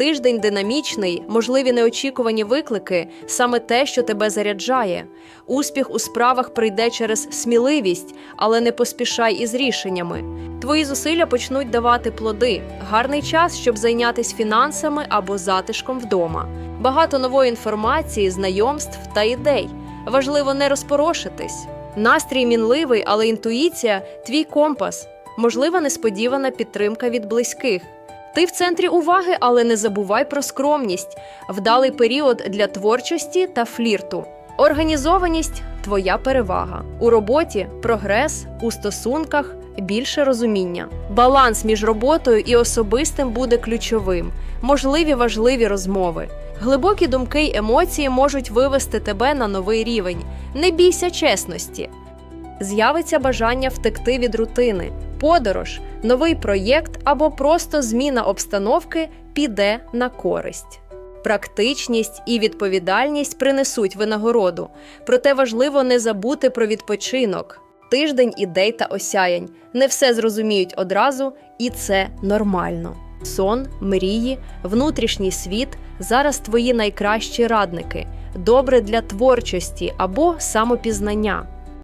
Тиждень динамічний, можливі неочікувані виклики, саме те, що тебе заряджає. Успіх у справах прийде через сміливість, але не поспішай із рішеннями. Твої зусилля почнуть давати плоди. Гарний час, щоб зайнятися фінансами або затишком вдома. Багато нової інформації, знайомств та ідей. Важливо не розпорошитись. Настрій мінливий, але інтуїція твій компас. Можлива несподівана підтримка від близьких. Ти в центрі уваги, але не забувай про скромність, вдалий період для творчості та флірту. Організованість твоя перевага. У роботі прогрес, у стосунках більше розуміння. Баланс між роботою і особистим буде ключовим. Можливі важливі розмови. Глибокі думки й емоції можуть вивести тебе на новий рівень. Не бійся чесності. З'явиться бажання втекти від рутини, подорож, новий проєкт або просто зміна обстановки піде на користь. Практичність і відповідальність принесуть винагороду, проте важливо не забути про відпочинок. Тиждень ідей та осяянь. Не все зрозуміють одразу, і це нормально. Сон, мрії, внутрішній світ зараз твої найкращі радники, добре для творчості або самопізнання.